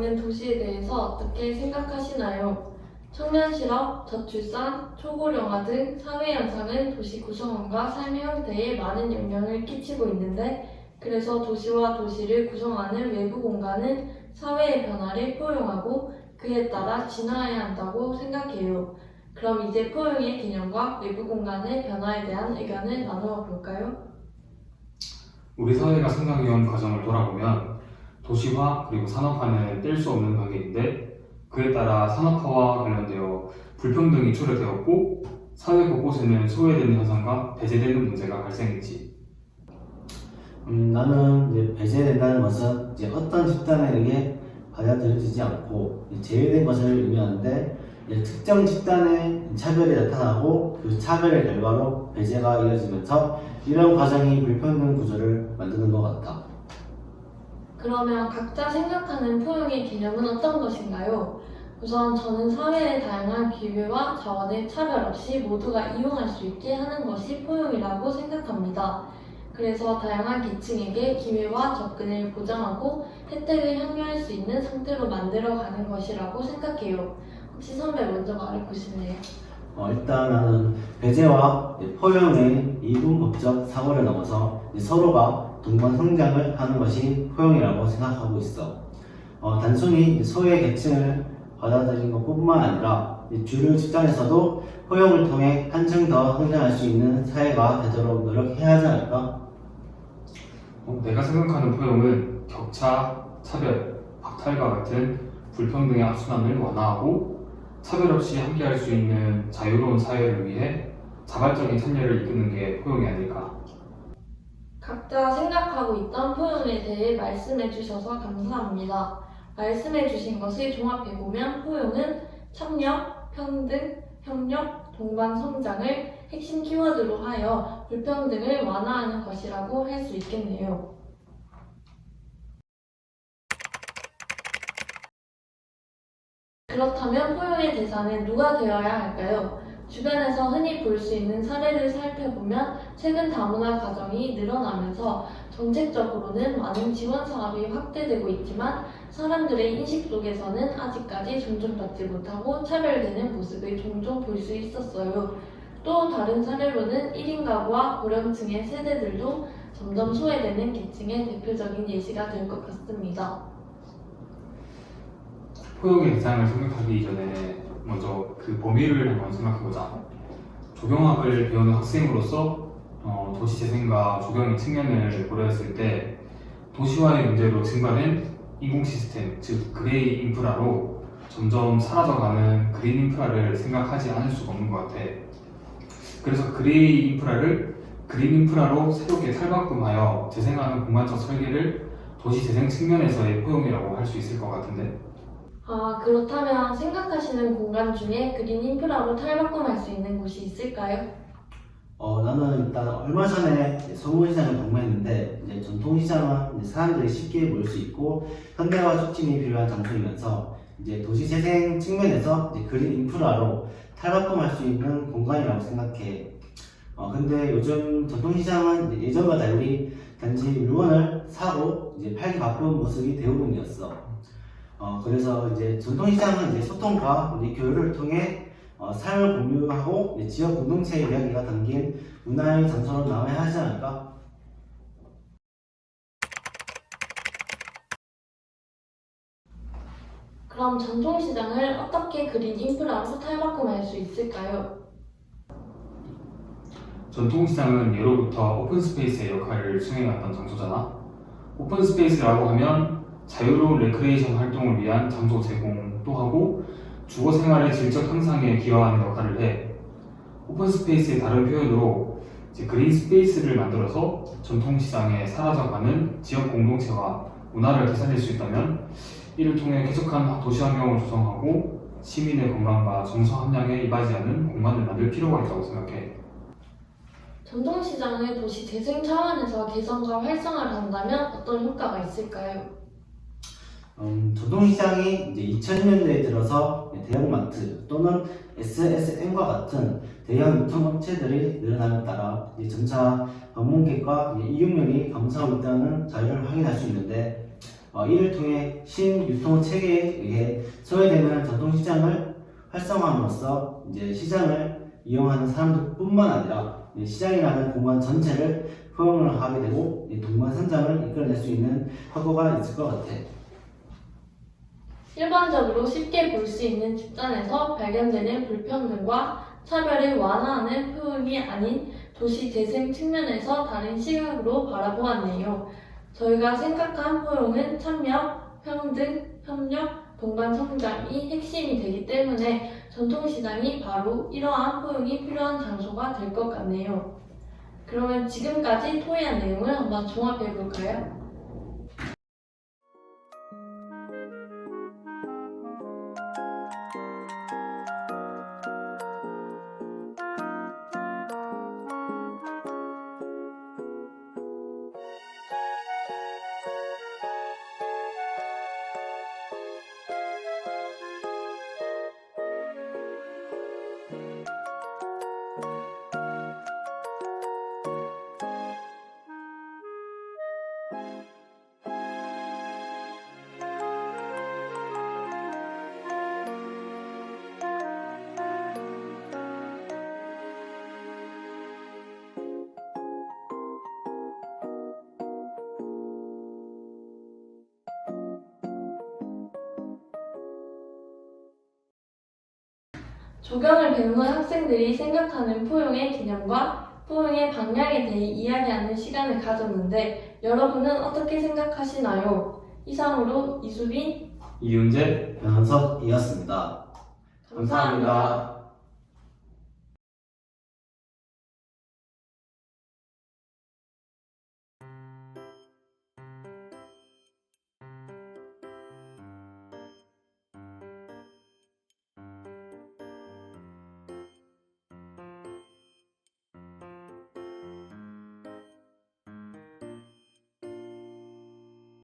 있는 도시에 대해서 어떻게 생각하시나요? 청년 실업, 저출산, 초고령화 등 사회 현상은 도시 구성원과 삶의 형태에 많은 영향을 끼치고 있는데 그래서 도시와 도시를 구성하는 외부 공간은 사회의 변화를 포용하고 그에 따라 진화해야 한다고 생각해요. 그럼 이제 포용의 개념과 외부 공간의 변화에 대한 의견을 나누어 볼까요? 우리 사회가 성장해온 과정을 돌아보면 도시화 그리고 산업화는 뗄 수 없는 관계인데 그에 따라 산업화와 관련되어 불평등이 초래되었고 사회 곳곳에는 소외되는 현상과 배제되는 문제가 발생했지. 음, 나는 이제 배제된다는 것은 이제 어떤 집단에 의해 받아들여지지 않고 제외된 것을 의미하는데 특정 집단의 차별이 나타나고 그 차별의 결과로 배제가 이어지면서 이런 과정이 불평등 구조를 만드는 것 같아. 그러면 각자 생각하는 포용의 개념은 어떤 것인가요? 우선 저는 사회의 다양한 기회와 자원을 차별 없이 모두가 이용할 수 있게 하는 것이 포용이라고 생각합니다. 그래서 다양한 계층에게 기회와 접근을 보장하고 혜택을 향유할 수 있는 상태로 만들어가는 것이라고 생각해요. 혹시 선배 먼저 말해보실래요? 어, 일단 나는 배제와 포용의 이분법적 사고를 넘어서 서로가 동반 성장을 하는 것이 포용이라고 생각하고 있어. 어, 단순히 소외 계층을 받아들인 것뿐만 아니라 주류 집단에서도 포용을 통해 한층 더 성장할 수 있는 사회가 되도록 노력해야 하지 않을까? 어, 내가 생각하는 포용은 격차, 차별, 박탈과 같은 불평등의 악순환을 완화하고 차별 없이 함께할 수 있는 자유로운 사회를 위해 자발적인 참여를 이끄는 게 포용이 아닐까. 각자 생각하고 있던 포용에 대해 말씀해 주셔서 감사합니다. 말씀해 주신 것을 종합해 보면 포용은 참여, 평등, 협력, 동반 성장을 핵심 키워드로 하여 불평등을 완화하는 것이라고 할 수 있겠네요. 그렇다면 포용의 대상은 누가 되어야 할까요? 주변에서 흔히 볼 수 있는 사례를 살펴보면 최근 다문화 가정이 늘어나면서 정책적으로는 많은 지원 사업이 확대되고 있지만 사람들의 인식 속에서는 아직까지 존중받지 못하고 차별되는 모습을 종종 볼 수 있었어요. 또 다른 사례로는 1인 가구와 고령층의 세대들도 점점 소외되는 계층의 대표적인 예시가 될 것 같습니다. 포용의 대상을 생각하기 전에 먼저 그 범위를 한번 생각해보자. 조경학을 배우는 학생으로서 어, 도시 재생과 조경의 측면을 고려했을 때 도시화의 문제로 증가된 인공 시스템, 즉 그레이 인프라로 점점 사라져가는 그린 인프라를 생각하지 않을 수가 없는 것 같아. 그래서 그레이 인프라를 그린 인프라로 새롭게 탈바꿈하여 재생하는 공간적 설계를 도시 재생 측면에서의 포용이라고 할 수 있을 것 같은데. 아, 그렇다면 생각하시는 공간 중에 그린 인프라로 탈바꿈할 수 있는 곳이 있을까요? 어, 나는 일단 얼마 전에 서울시장을 방문했는데 이제 전통시장은 이제 사람들이 쉽게 모일 수 있고 현대화 촉진이 필요한 장소이면서 이제 도시 재생 측면에서 이제 그린 인프라로 탈바꿈할 수 있는 공간이라고 생각해. 어, 근데 요즘 전통시장은 예전과 달리 단지 물건을 사고 이제 팔기 바쁜 모습이 대부분이었어. 어, 그래서 이제 전통시장은 이제 소통과 이제 교류를 통해 어, 삶을 공유하고 이제 지역 공동체의 이야기가 담긴 문화의 장소로 남아야 하지 않을까? 그럼 전통시장을 어떻게 그린 인프라로 탈바꿈할 수 있을까요? 전통시장은 예로부터 오픈스페이스의 역할을 수행해왔던 장소잖아. 오픈스페이스라고 하면 자유로운 레크레이션 활동을 위한 장소 제공도 하고 주거 생활의 질적 향상에 기여하는 역할을 해. 오픈 스페이스의 다른 표현으로 그린 스페이스를 만들어서 전통 시장에 사라져가는 지역 공동체와 문화를 되살릴 수 있다면 이를 통해 쾌적한 도시 환경을 조성하고 시민의 건강과 정서 함량에 이바지하는 공간을 만들 필요가 있다고 생각해. 전통시장을 도시 재생 차원에서 개선과 활성화를 한다면 어떤 효과가 있을까요? 음, 전통시장이 이제 2000년대에 들어서 대형마트 또는 SSM과 같은 대형 유통업체들이 늘어남에 따라 이제 점차 방문객과 이용량이 감소하고 있다는 자료를 확인할 수 있는데 어, 이를 통해 신유통 체계에 의해 소외되는 전통시장을 활성화함으로써 이제 시장을 이용하는 사람들뿐만 아니라 이 시장이라는 공간 전체를 포용을 하게 되고 이 동반 선장을 이끌어낼 수 있는 확보가 있을 것 같아. 일반적으로 쉽게 볼 수 있는 집단에서 발견되는 불평등과 차별을 완화하는 표현이 아닌 도시 재생 측면에서 다른 시각으로 바라보았네요. 저희가 생각한 포용은 참여, 평등, 협력, 동반 성장이 핵심이 되기 때문에 전통시장이 바로 이러한 포용이 필요한 장소가 될 것 같네요. 그러면 지금까지 토의한 내용을 한번 종합해 볼까요? 조경을 배우는 학생들이 생각하는 포용의 개념과 포용의 방향에 대해 이야기하는 시간을 가졌는데 여러분은 어떻게 생각하시나요? 이상으로 이수빈 이윤재 변원석이었습니다. 감사합니다.